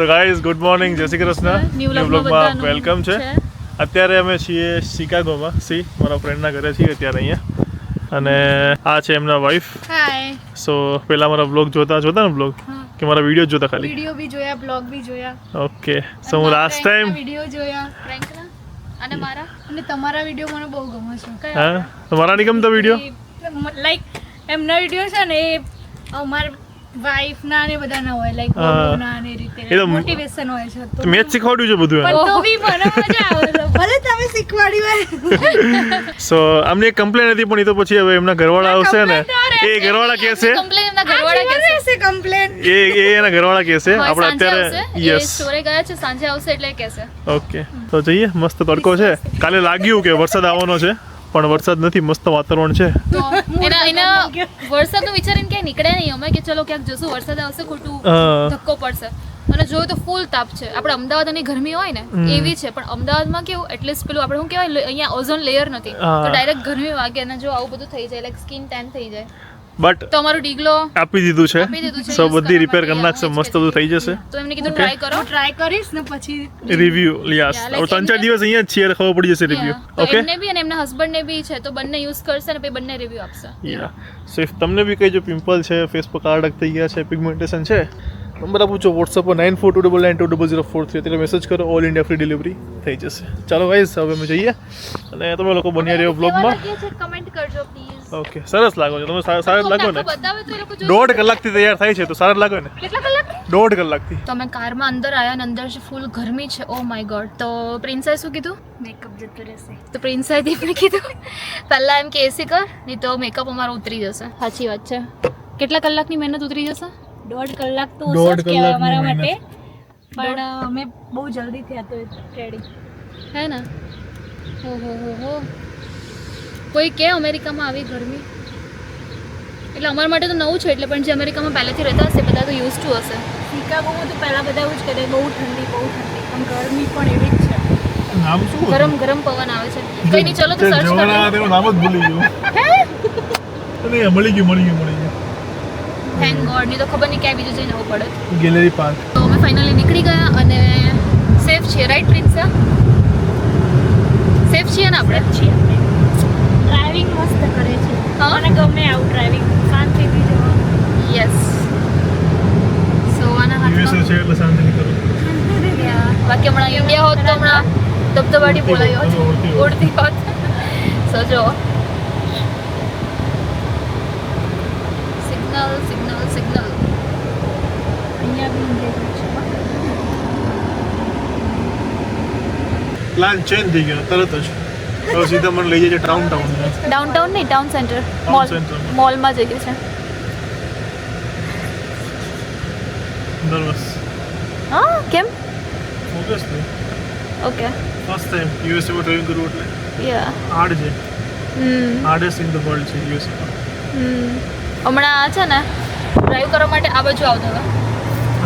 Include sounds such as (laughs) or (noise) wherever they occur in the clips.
So guys good morning જય Shri Krishna New new બ્લોગમાં welcome છે. અત્યારે અમે છીએ શિકાગોમાં. સી મારા ફ્રેન્ડના ઘરે છીએ અત્યારે અહીંયા. અને આ છે એમના વાઈફ સો પહેલા મારા બ્લોગ જોતા જોતા ને બ્લોગ કે મારા વીડિયો જોતા ખાલી? વીડિયો બી જોયા બ્લોગ બી જોયા. ઓકે સો હું લાસ્ટ ટાઈમ વીડિયો જોયા. પ્રેન્કના અને મારા? અને તમારા વીડિયો મને બહુ ગમે છે. હા? તમારા નહીં ગમતો વીડિયો લાઈક એમના વીડિયો છે ને એ અમાર વાઈફ ના ને બધા ના હોય લાઈક ના ને રીતે. મોટિવેશન હોય છે તો. મેં શીખવાડ્યું છે બધું પણ તો બી મને મજા આવે (laughs) ભલે તમે શીખવાડ્યું હોય. (laughs) સો આમની એક કમ્પ્લેન હતી પણ એ તો પછી હવે એમના ઘરવાળા આવશે ને. એ ઘરવાળા કમ્પ્લેન એમના કમ્પ્લેન એ એ એના ઘરવાળા કહેશે હોય, આપણે અત્યારે યસ સ્ટોરે ગયા છે સાંજે આવશે એટલે ઓકે તો જઈએ. મસ્ત તડકો છે. કાલે લાગ્યું કે વરસાદ આવવાનો છે. પણ વરસાદ નથી મસ્ત વાતાવરણ છે. (laughs) એના એના વરસાદનું વિચારીને ક્યાંય નીકળે નહીં અમે કે ચલો ક્યાંક જશું વરસાદ આવશે ખોટું ધક્કો પડશે. અને જોયું તો ફૂલ તાપ છે. આપણે અમદાવાદની ગરમી હોય ને એવી છે. પણ અમદાવાદમાં કેવું એટલીસ્ટ પેલું આપણે શું કહેવાય અહીંયા ઓઝોન લેયર નથી. તો ડાયરેક્ટ ગરમી વાગે અને જો આવું બધું થઈ જાય લાઈક સ્કિન ટેન થઈ જાય. બટ તો અમારું ડીગલો આપી દીધું છે. આપી દીધું છે, સો use બધી કરવા રિપેર માટે કરી નાખશે આવું જ મસ્ત બધું થઈ જશે. તો એમને કીધું Okay. ટ્રાય કરો. હું ટ્રાય કરીશ ને પછી રિવ્યુ યસ Yeah, હવે like ત્રણ ચાર એમને- દિવસ અહીંયા જ છીએ એટલે ખબર પડી જશે રિવ્યુ Yeah. તો ઓકે એમને બી અને એમના હસબન્ડને બી છે તો બંને યુઝ કરશે ને પછી બંને રિવ્યુ આપશે. યા સો ઇફ તમને બી કઈ જો પિમ્પલ છે ફેસ પર કાળા ડાઘ થઈ ગયા છે પિગમેન્ટેશન છે નંબર આપું છો વોટ્સઅપ પર nine four two double nine two double zero four three અત્યારે મેસેજ કરો ઓલ ઇન્ડિયા ફ્રી ડિલિવરી થઈ જશે. ચાલો ગાઈઝ હવે અમે જઈએ. અને તમે લોકો બન્યા રહ્યો બ્લોગમાં કમેન્ટ કરજો પ્લીઝ ઓકે સરસ લાગો છો. તમે સારા લાગો ને? બતાવે તો એ દોઢ કલાકથી તૈયાર થાય છે તો સારા લાગો ને? કેટલા કલાક? દોઢ કલાકથી. તો અમે કારમાં અંદર આવ્યા અને અંદર છે ફૂલ ગરમી છે. ઓ માય ગોડ તો પ્રિન્સે શું કીધું? મેકઅપ જતો રહેશે. તો પ્રિન્સે પણ કીધું પહેલાં એમ કે એસી કર નહીં તો મેકઅપ અમારો ઉતરી જશે. સાચી વાત છે. કેટલા કલાકની મહેનત ઉતરી જશે? દોઢ કલાક તો દોઢ કહેવાય અમારા માટે. પણ અમે બહુ જલ્દી થયા તો રેડી હે ને? ઓહો હો હો હો. કોઈ કે અમેરિકામાં આવી ગરમી? એટલે અમારા માટે તો નવું છે એટલે પણ જે અમેરિકામાં પહેલેથી રહેતા હશે બધા તો યુઝ ટુ હશે. શિકાગોમાં તો પહેલાં બધા એવું જ કરે બહુ ઠંડી બહુ ઠંડી પણ ગરમી પણ એવી જ છે. ગરમ ગરમ પવન આવે છે. કઈ નહીં ચલો તો સર્ચ કરો નામ જ ભૂલી ગયો. નહીં મળી ગયું મળી ગયું મળી ગયું. થેન્ક ગોડની તો ખબર નહીં ક્યાં બીજું જઈને આવવું પડે. ગેલેરી પાર્ક તો અમે ફાઇનલી નીકળી ગયા અને સેફ છીએ રાઈટ પ્રિન્સા સેફ છીએ ને આપણે? છીએ. ડ્રાઇવિંગ મસ્ત કરે છે. મને ગમે આવું ડ્રાઇવિંગ શાંતિથી જવાનું યસ સોવાના હાથમાં. છે એટલે શાંતિથી કરો. (laughs) બાકી હમણાં ઇન્ડિયા હોત તો હમણાં ધબધબાટી બોલાઈ હોત. ઉડતી હોત. સો જો સિગ્નલ સિગ્નલ સિગ્નલ અહીંયા બી ઇન્ડિયા પ્લાન ચેન્જ થઈ ગયો તરત જ. હવે સીધા મને લઈ જાય ટાઉન ટાઉન ટાઉન નહીં ટાઉન સેન્ટર મોલ center. મોલમાં જઈએ છે. નર્વસ હા કેમ? Obviously okay first time USA માં ડ્રાઇવિંગ કરવું એટલે. યા હાર્ડ છે. Hmm. Hardest in the world છે યુએસએ હમ. હમણાં આ છે ને ડ્રાઈવ કરવા માટે આ બાજુ આવતા હતા.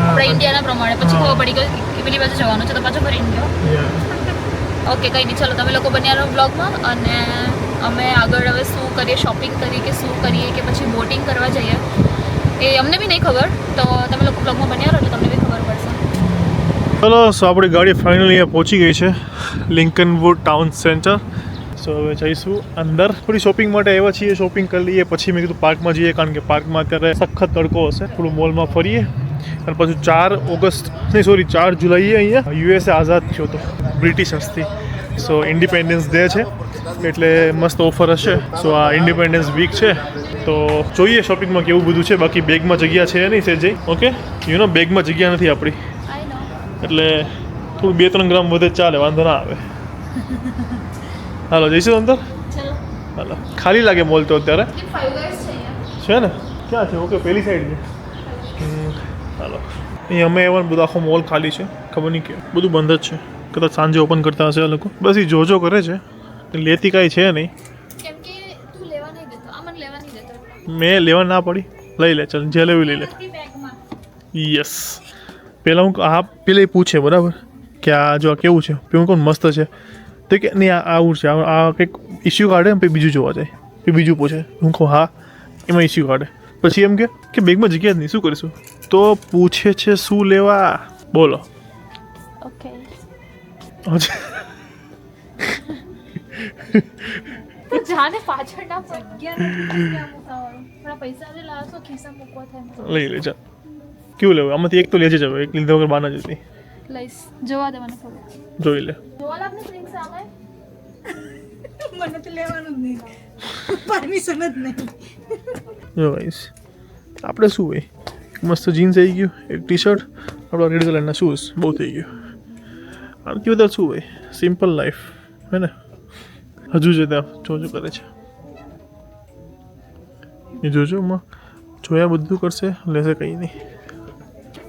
આપણે ઇન્ડિયાના પ્રમાણે. પછી. ખબર પડી ગઈ કે પેલી બાજુ જવાનું છે તો પાછો ફરીને ગયો ઓકે, કંઈ નહીં. ચલો, તમે લોકો બન્યા રહો બ્લોગમાં અને અમે આગળ હવે શું કરીએ શોપિંગ કરીએ કે શું કરીએ કે પછી બોટિંગ કરવા જઈએ. એ અમને બી નહીં ખબર, તો તમે લોકો બ્લોગમાં બન્યા રહો એટલે તમને બી ખબર પડશે. ચલો, સો આપણી ગાડી ફાઇનલી અહીંયા પહોંચી ગઈ છે. Lincolnwood town centre so હવે જઈશું અંદર. થોડી શોપિંગ માટે આવ્યા છીએ. શોપિંગ કરી લઈએ. પછી મેં કીધું પાર્કમાં જઈએ કારણ કે પાર્કમાં અત્યારે સખત તડકો હશે. થોડું મોલમાં ફરીએ. અને પછી ચાર ઓગસ્ટ નહીં સોરી ચાર જુલાઈએ અહીંયા યુએસએ આઝાદ થયો હતો. બ્રિટિશર્સથી સો ઇન્ડિપેન્ડન્સ ડે છે. એટલે મસ્ત ઓફર હશે. સો આ ઇન્ડિપેન્ડન્સ વીક છે. તો જોઈએ શોપિંગમાં કેવું બધું છે. બાકી બેગમાં જગ્યા છે નહીં સેજઈ? ઓકે યુ નો બેગમાં જગ્યા નથી આપણી. એટલે થોડું બે ત્રણ ગ્રામ વધે ચાલે વાંધો ના આવે. હાલો જઈશું અંદર? હાલો. ખાલી લાગે મોલ તો અત્યારે? છે ને? ક્યાં છે? ઓકે પેલી સાઈડ છે. હાલો. અહીં અમે એવા બધું આખો મોલ ખાલી છે. ખબર નહીં કે બધું બંધ જ છે. કદાચ સાંજે ઓપન કરતા હશે આ લોકો. બસ એ જોજો કરે છે. લેતી કાંઈ છે નહીં. મેં લેવા ના પડી. લઈ લે ચાલ જે લેવી લઈ લે. યસ પહેલાં હું આ પેલા પૂછે બરાબર? કે આ જો આ કેવું છે? હું કહું મસ્ત છે? તો કે નહીં આ આવું છે આ કંઈક ઇસ્યુ કાઢે એમ પછી બીજું જોવા જાય. પછી બીજું પૂછે. હું કહું હા એમાં ઇસ્યુ કાઢે. પછી એમ કે કે બેગમાં જગ્યા જ નહીં શું કરીશું? તો પૂછે છે શું લેવા? બોલો. ઓકે. જાને પાછળ ના પૈસા જે લાવશો ખિસ્સા મૂકવા થાય લઈ કેવું લેવું? આમાંથી એક તો લેજે જવું એક લીધા વગર બાના જતી. લઈશ. જોવા દે મને જોઈ લે. જોવા લાગ ને મને તો લેવાનું જ નહીં. પરમિશન જ નહીં. જો ગાઈસ આપણે શું હોય? મસ્ત જીન્સ આવી ગયું એક ટી શર્ટ આપણા રેડ કલરના શૂઝ બહુ થઈ ગયું. આનાથી વધારે શું હોય? સિમ્પલ લાઈફ હે ને? હજુ જ ત્યાં જોજો કરે છે. એ જોજો માં જોયા બધું કરશે લેશે કંઈ નહીં.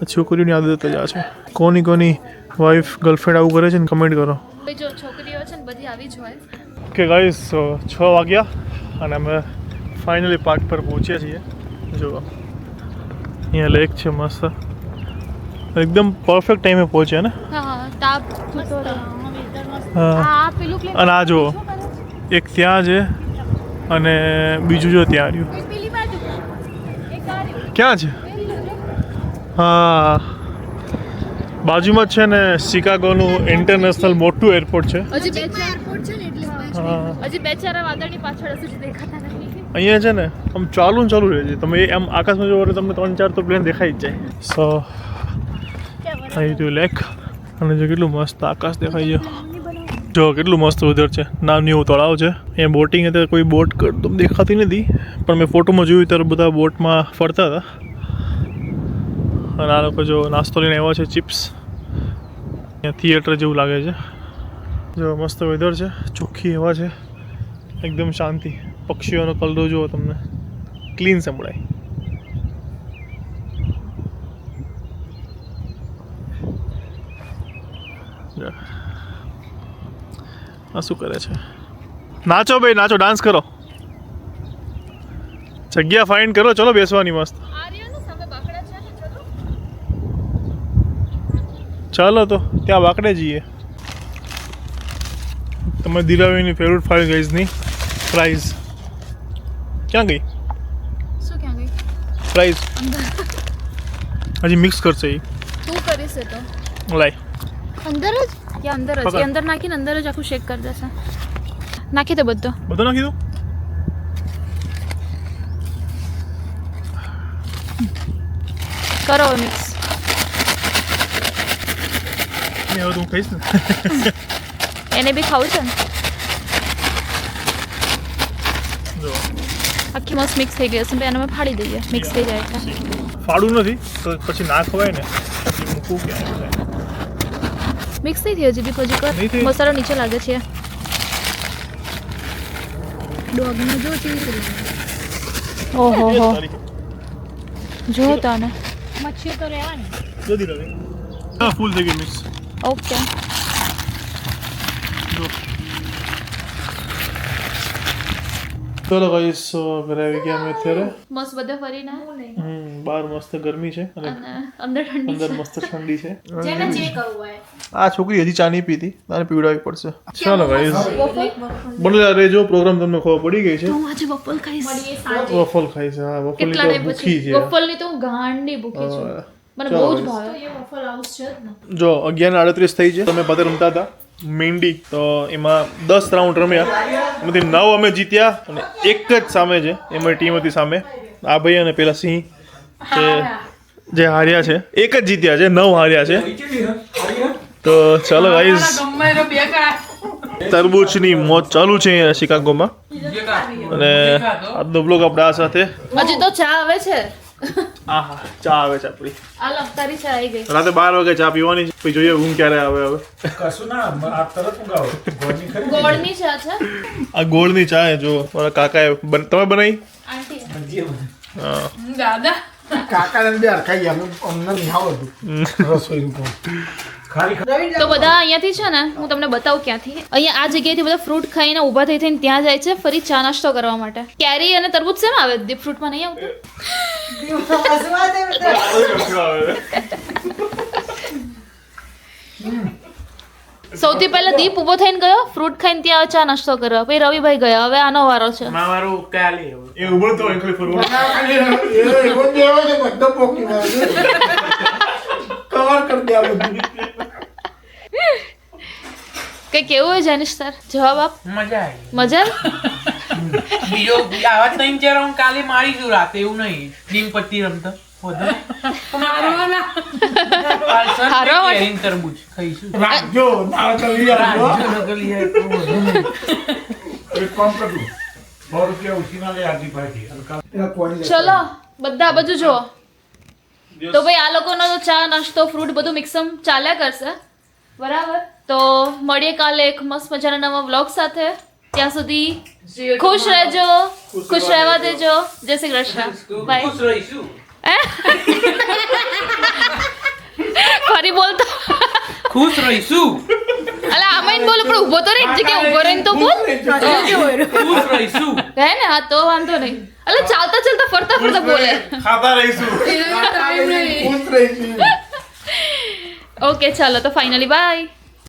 છોકરીઓની આદત જ આ છે. કોની કોની વાઈફ ગર્લફ્રેન્ડ આવું કરે છે ને કમેન્ટ કરો. જો છોકરીઓ છે ને બધી આવી જ હોય. કે ગાઈસ છ વાગ્યા અને અમે ફાઇનલી પાર્ક પર પહોંચ્યા છીએ. જો અહીંયા લેક છે મસ્ત. એકદમ પરફેક્ટ ટાઈમે પહોંચ્યા ને? હા તાપ છૂટો રહે. હા. આ પેલું ક્લિપ અને આ જુઓ એક ત્યાં છે અને બીજું જો ત્યાં રહ્યું. પેલી બાજુ. એક આ રહ્યું. ક્યાં છે? હા. બાજુમાં જ છે ને શિકાગોનું ઇન્ટરનેશનલ મોટું એરપોર્ટ છે. અહીંયા છે ને આમ ચાલુ ચાલુ રહે છે. તમે એ આમ આકાશમાં જોવો એટલે તમને ત્રણ ચાર તો પ્લેન દેખાઈ જ જાય. સો થઈ રહ્યું લેક અને જો કેટલું મસ્ત આકાશ દેખાઈ ગયો જો કેટલું મસ્ત ઉધર છે. નાનું એવું તળાવ છે. અહીંયા બોટિંગ અત્યારે કોઈ બોટ તો દેખાતી નથી. પણ મેં ફોટોમાં જોયું ત્યારે બધા બોટમાં ફરતા હતા. અને આ લોકો જો નાસ્તો લઈને આવ્યા છે, ચિપ્સ. થિયેટર જેવું લાગે છે. જો મસ્ત વેધર છે, ચોખ્ખી હવા છે. એકદમ શાંતિ. પક્ષીઓનો કલરો જુઓ તમને. ક્લીન સંભળાય. આ શું કરે છે? નાચો ભાઈ, નાચો ડાન્સ કરો. જગ્યા ફાઇન્ડ કરો, ચલો બેસવાની મસ્ત આ રહ્યો ને સામે બાકડા છે ને ચલો ચાલો તો ત્યાં વાકડે જઈએ. તમે દિરાવીની ફેવરેટ ફાઇવ ગાઈઝની પ્રાઇઝ ક્યાં ગઈ? શું ક્યાં ગઈ? પ્રાઇઝ હજી મિક્સ કરશે એ. તું કરીશ તો. લાય. અંદર જ? કે અંદર જ? અંદર નાખીને અંદર જ આખું શેક કરી દેશે. નાખી દે બધો. બધો નાખી દો કરો મિક્સ નહીં હવે તો હું ખાઈશ ને એને બી ખાવું છે ને જો આખી મસ્ત મિક્સ થઈ ગઈ હશે. તો એને અમે ફાડી દઈએ. મિક્સ થઈ જાય છે ફાડું નથી તો પછી ના ખવાય ને. પછી મૂકવું કે મિક્સ નહીં થયું હજી બી હજી કર? મસાલો નીચે લાગે છે. ડોગને જો ચીજ ઓહો હો. જો તને. મચ્છી તો રહેવાની. જલ્દી રવિ. હા ફૂલ થઈ ગઈ મિક્સ ઓકે ચલો ગાઈસ ઘરે આવી ગયા અમે અત્યારે. મસ્ત બધે ફરીને હમ બહાર મસ્ત ગરમી છે અને અંદર ઠંડી અંદર છે. મસ્ત ઠંડી છે. જેને જે કરવું હોય. આ છોકરી હજી ચા નહીં પીતી તારે પીવડાવી પડશે. ચાલો ગાઈસ બનેલા જો પ્રોગ્રામ તમને ખબર પડી ગઈ છે. હું આજે વફલ ખાઈશ. વફલ ખાઈશ હા વફલની ની તો ભૂખી છે. છે વફલની તો હું ગાંડી ભૂખી છું. મને બહુ જ ભાવે. વફલ હાઉસ છે જો અગિયાર આડત્રીસ થઈ છે. તમે પતે રમતા હતા મેંડી. તો એમાં દસ રાઉન્ડ રમ્યા. એમાંથી નવ અમે જીત્યા અને એક જ સામે છે. એમાં ટીમ હતી સામે. આ ભાઈ અને પેલા સિંહ જે જે હાર્યા છે. એક જ જીત્યા છે. નવ હાર્યા છે. તો ચાલો ગાઈઝ તરબૂચની મોત ચાલુ છે અહીંયા શિકાગોમાં. અને આજનો બ્લોગ આપણે આ સાથે. હજી તો ચા આવે છે. આહા ચા આવે છે આપણી. આ લખતારી ચા આવી ગઈ. રાતે બાર વાગે ચા પીવાની છે. પછી જોઈએ ઊંઘ ક્યારે આવે હવે. કશું ના આ તરત ગોળની ખરી ગોળની ચા છે? આ ગોળની ચા છે જો. મારા કાકાએ તમે બનાવી? આંટી. હા. કાકાને બે હરખાઈ અમે અમને નહીં આવડતું રસોઈનું કામ તો બધા અહીંયાથી છે ને હું તમને બતાવું ક્યાંથી. અહીંયા આ જગ્યાએથી બધા ફ્રૂટ ખાઈને ઊભા થઈ થઈને ત્યાં જાય છે ફરી ચા નાસ્તો કરવા માટે. કેરી અને તરબૂચ શેમાં આવે દીપ ફ્રૂટમાં નહીં આવતું? સૌથી પહેલા દીપ ઊભો થઈને ગયો ફ્રૂટ ખાઈને ત્યાં ચા નાસ્તો કર્યો પછી રવિભાઈ ગયા હવે આનો વારો છે એ ઊભો તો ખાલી ફરવા એવો એવો જ છે બધો પોકી મારે કવર કરી દે આ બધું કઈ કેવું હોય જેનિશ સર જવાબ આપ મજા આવી મજા આવી? બીજો આવા ત્રણ ચાર હું કાલે મારીશું રાતે એવું નહીં. નીમ પત્તી રમતા નહીં. ચલો બધા બધું જો તો ભાઈ આ લોકોનો તો ચા નાસ્તો ફ્રૂટ બધું મિક્સમ ચાલ્યા કરશે. બરાબર? તો મળીએ કાલે એક મસ્ત મજાના નવા વ્લોગ સાથે. ત્યાં સુધી ખુશ રહેજો ખુશ રહેવા દેજો. જય શ્રી કૃષ્ણ. બાય ખુશ રહીશું. ફરી બોલતો. ખુશ રહીશું. અલા આમાં બોલો પણ ઊભો તો રહી જગ્યાએ ઊભો રહીને તો બોલ. ખુશ રહીશું. હે ને? હા તો વાંધો નહીં. અલા ચાલતા ચાલતા ફરતા ફરતા બોલે. ખાતા રહીશું. ખુશ રહીશું. ઓકે ચાલો તો ફાઇનલી બાય.